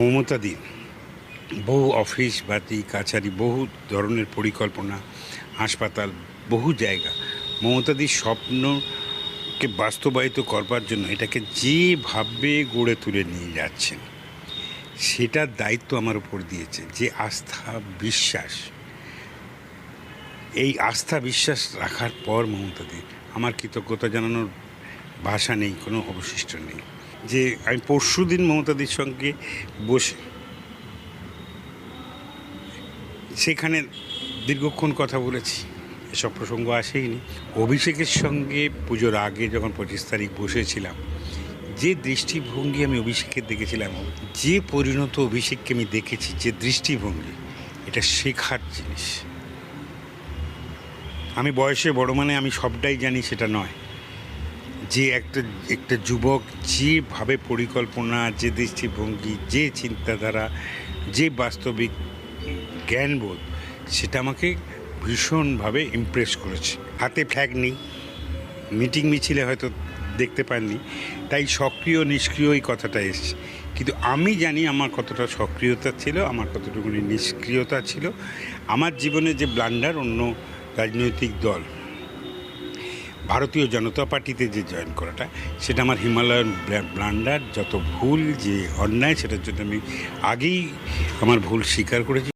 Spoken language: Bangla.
মমতা দিন বহু অফিস বাতি কাছারি, বহু ধরনের পরিকল্পনা, হাসপাতাল, বহু জায়গা। মমতাদির স্বপ্নকে বাস্তবায়িত করবার জন্য এটাকে যেভাবে গড়ে তুলে নিয়ে যাচ্ছেন, সেটার দায়িত্ব আমার উপর দিয়েছে। যে আস্থা, বিশ্বাস, এই আস্থা, বিশ্বাস রাখার পর মমতাদি আমার কৃতজ্ঞতা জানানোর ভাষা নেই, কোনো অবশিষ্ট নেই। যে আমি পরশু দিন মমতাদির সঙ্গে বসে সেখানে দীর্ঘক্ষণ কথা বলেছি। এসব প্রসঙ্গ আসেইনি। অভিষেকের সঙ্গে পুজোর আগে যখন পঁচিশ তারিখ বসেছিলাম, যে দৃষ্টিভঙ্গি আমি অভিষেকের দেখেছিলাম, যে পরিণত অভিষেককে আমি দেখেছি, যে দৃষ্টিভঙ্গি, এটা শেখার জিনিস। আমি বয়সে বড় মানে আমি সবটাই জানি সেটা নয়। যে একটা একটা যুবক যেভাবে পরিকল্পনা, যে দৃষ্টিভঙ্গি, যে চিন্তাধারা, যে বাস্তবিক জ্ঞানবোধ, সেটা আমাকে ভীষণভাবে ইমপ্রেস করেছে। হাতে ফ্ল্যাগ নেই মিটিং মিছিলে হয়তো দেখতে পাননি, তাই সক্রিয়, নিষ্ক্রিয় এই কথাটা এসছে। কিন্তু আমি জানি আমার কতটা সক্রিয়তা ছিল, আমার কতটুকুনি নিষ্ক্রিয়তা ছিল। আমার জীবনে যে ব্লান্ডার অন্য রাজনৈতিক দল ভারতীয় জনতা পার্টিতে যে জয়েন করাটা, সেটা আমার হিমালয়ান ব্লান্ডার, যত ভুল যে অন্যায়, সেটার জন্য আমি আগেই আমার ভুল স্বীকার করেছি।